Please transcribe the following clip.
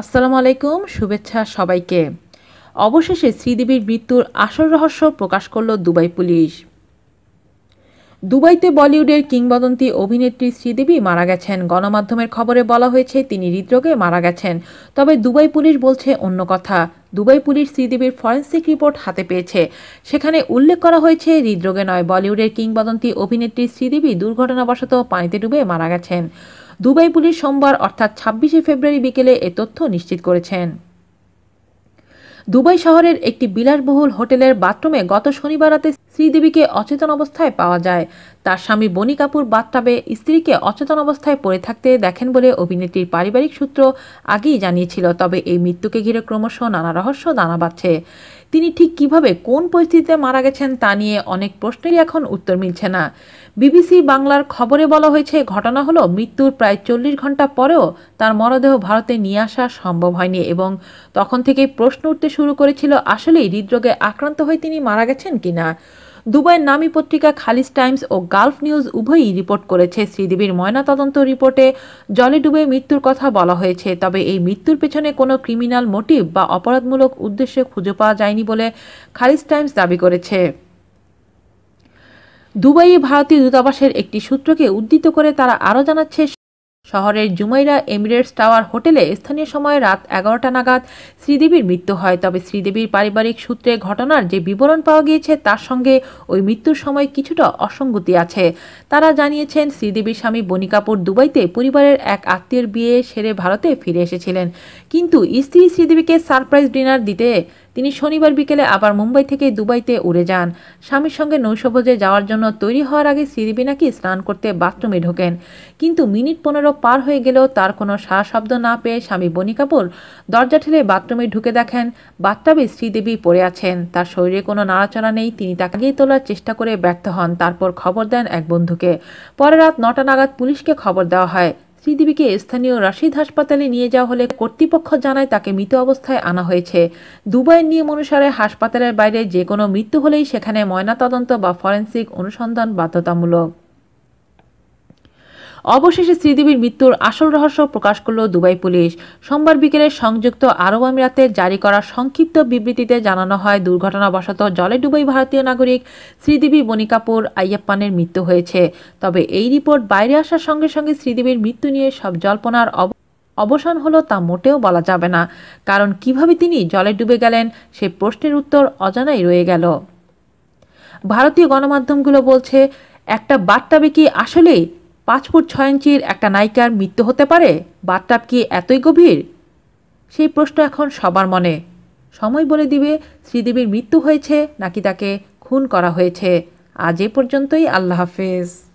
আসসালামু আলাইকুম, শুভেচ্ছা সবাইকে। অবশেষে শ্রীদেবীর মৃত্যুর আসল রহস্য প্রকাশ করল দুবাই পুলিশ। দুবাইতে বলিউডের কিংবদন্তি অভিনেত্রী শ্রীদেবী মারা গেছেন। গণমাধ্যমের খবরে বলা হয়েছে, তিনি হৃদরোগে মারা গেছেন। তবে দুবাই পুলিশ বলছে অন্য কথা। দুবাই পুলিশ শ্রীদেবীর ফরেন্সিক রিপোর্ট হাতে পেয়েছে। সেখানে উল্লেখ করা হয়েছে, হৃদরোগে নয়, বলিউডের কিংবদন্তি অভিনেত্রী শ্রীদেবী দুর্ঘটনাবশত পানিতে ডুবে মারা গেছেন। দুবাই পুলিশ সোমবার অর্থাৎ ছাব্বিশে ফেব্রুয়ারি বিকেলে এ তথ্য নিশ্চিত করেছেন। দুবাই শহরের একটি বিলাসবহুল হোটেলের বাথরুমে গত শনিবার রাতে শ্রীদেবীকে অচেতন অবস্থায় পাওয়া যায়। তার স্বামী বনি কাপুর বাথটাবে স্ত্রীকে অচেতন অবস্থায় পড়ে থাকতে দেখেন বলে অভিনেত্রীর পারিবারিক সূত্র আগেই জানিয়েছিল, তবে এই মৃত্যুকে ঘিরে ক্রমশ নানা রহস্য দানা বাঁধছে। তিনি ঠিক কীভাবে কোন পরিস্থিতিতে মারা গেছেন তা নিয়ে অনেক প্রশ্নেরই এখন উত্তর মিলছে না। বিবিসি বাংলার খবরে বলা হয়েছে, ঘটনা হলো মৃত্যুর প্রায় চল্লিশ ঘণ্টা পরেও তার মরদেহ ভারতে নিয়ে আসা সম্ভব হয়নি এবং তখন থেকে প্রশ্ন উঠতে শুরু করেছিল, আসলেই হৃদরোগে আক্রান্ত হয়ে তিনি মারা গেছেন কিনা? দুবাইয়ের নামী পত্রিকা খালিজ টাইমস ও গালফ নিউজ উভয়ই রিপোর্ট করেছে। শ্রীদেবীর ময়নাতদন্ত রিপোর্টে জলে ডুবে মৃত্যুর কথা বলা হয়েছে। তবে এই মৃত্যুর পেছনে কোনো ক্রিমিনাল মোটিভ বা অপরাধমূলক উদ্দেশ্যে খুঁজে পাওয়া যায়নি বলে খালিজ টাইমস দাবি করেছে। দুবাইয়ে ভারতীয় দূতাবাসের একটি সূত্রকে উদ্ধৃত করে তারা আরও জানাচ্ছে শহরের জুমাইরা এমিরেটস টাওয়ার হোটেলে স্থানীয় সময় রাত এগারোটা নাগাদ শ্রীদেবীর মৃত্যু হয়। তবে শ্রীদেবীর পারিবারিক সূত্রে ঘটনার যে বিবরণ পাওয়া গিয়েছে, তার সঙ্গে ওই মৃত্যুর সময় কিছুটা অসঙ্গতি আছে। তারা জানিয়েছেন, শ্রীদেবীর স্বামী বনি কাপুর দুবাইতে পরিবারের এক আত্মীয়ের বিয়ে সেরে ভারতে ফিরে এসেছিলেন। কিন্তু স্ত্রী শ্রীদেবীকে সারপ্রাইজ ডিনার দিতে তিনি শনিবার বিকেলে আবার মুম্বাই থেকে দুবাইতে উড়ে যান। স্বামীর সঙ্গে নৈশভোজে যাওয়ার জন্য তৈরি হওয়ার আগে শ্রীদেবী নাকি স্নান করতে বাথরুমে ঢোকেন। কিন্তু মিনিট পনেরো পার হয়ে গেলেও তার কোনো সারা শব্দ না পেয়ে স্বামী বনি কাপুর দরজা ঠেলে বাথরুমে ঢুকে দেখেন, বাথটাবে শ্রীদেবী পড়ে আছেন। তার শরীরে কোনো নাড়াচড়া নেই, তিনি তাকে তোলার চেষ্টা করে ব্যর্থ হন। তারপর খবর দেন এক বন্ধুকে। পরে রাত নটা নাগাদ পুলিশকে খবর দেওয়া হয়। শ্রীদেবীকে স্থানীয় রাশিদ হাসপাতালে নিয়ে যাওয়া হলে কর্তৃপক্ষ জানায় তাকে মৃত অবস্থায় আনা হয়েছে। দুবাইয়ের নিয়ম অনুসারে হাসপাতালের বাইরে যে কোনো মৃত্যু হলেই সেখানে ময়নাতদন্ত বা ফরেন্সিক অনুসন্ধান বাধ্যতামূলক। অবশেষে শ্রীদেবীর মৃত্যুর আসল রহস্য প্রকাশ করল দুবাই পুলিশ। সোমবার বিকেলে সংযুক্ত আরব আমিরাতের জারি করা সংক্ষিপ্ত বিবৃতিতে জানানো হয়, দুর্ঘটনাবশত জলে ডুবাই ভারতীয় নাগরিক শ্রীদেবী বনি কাপুর আইয়াপ্পানের মৃত্যু হয়েছে। তবে এই রিপোর্ট বাইরে আসার সঙ্গে সঙ্গে শ্রীদেবীর মৃত্যু নিয়ে সব জল্পনার অব অবসান হলো তা মোটেও বলা যাবে না। কারণ কীভাবে তিনি জলে ডুবে গেলেন, সে প্রশ্নের উত্তর অজানাই রয়ে গেল। ভারতীয় গণমাধ্যমগুলো বলছে, একটা বার্তাবে কি আসলেই পাঁচ ফুট ছয় ইঞ্চির একটা নায়িকার মৃত্যু হতে পারে? বাথটাব কি এতই গভীর? সেই প্রশ্ন এখন সবার মনে। সময় বলে দিবে শ্রীদেবীর মৃত্যু হয়েছে নাকি তাকে খুন করা হয়েছে। আজ এ পর্যন্তই, আল্লাহ হাফেজ।